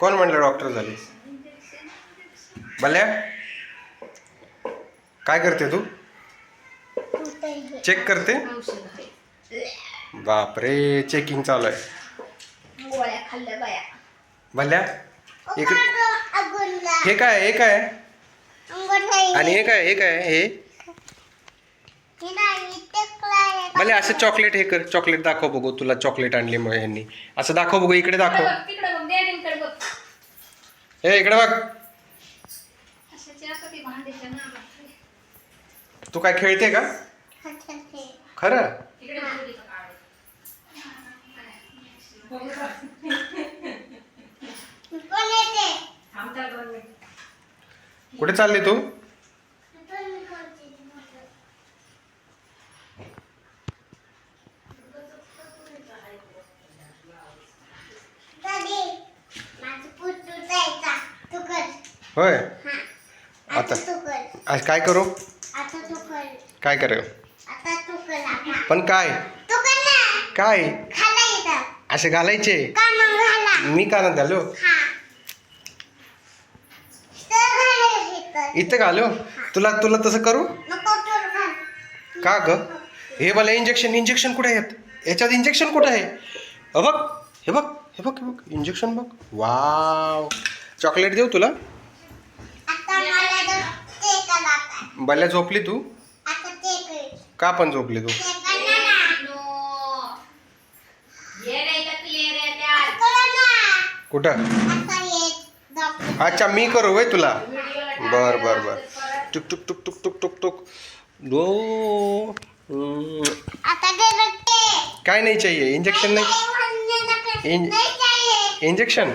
कोण म्हणलं डॉक्टर झाली? बल्या काय करते तू? चेक करते? औषध आहे बापरे चेकिंग चालू आहे. गोळ्या खाल्ल्या बाया. भल्या इकडे हे काय हे काय? आणि हे काय हे काय हे? भले असं चॉकलेट हे कर चॉकलेट दाखव बघू तुला चॉकलेट आणली मग यांनी असं दाखव बघू इकडे दाखव. डॅडींकडे बघ. हे इकडे बघ. अशाची ती भांडीच्या नावात तू काय खेळते का? खरं? बघू काढ. दोन मिनिटं. कुठे चालली तू? होय. आता आज काय करू? काय करू? पण काय? काय? असे घालायचे? मी का नाही घालू? इथं घालू तुला तुला तसं करू? का ग? हे मला इंजेक्शन इंजेक्शन कुठे आहेत? याच्यात इंजेक्शन कुठे आहे? हे बघ. हे बघ हे बघ हे बघ. इंजेक्शन बघ. वाव चॉकलेट देऊ तुला? बल्या झोपली तू? का पण झोपली तू. कुठं? अच्छा मी करू वय तुला? बर बर बर. टुक टुक टुक टुक टुक टुक टुक. दो काय नाही चाहिए? इंजेक्शन नाही? इंजेक्शन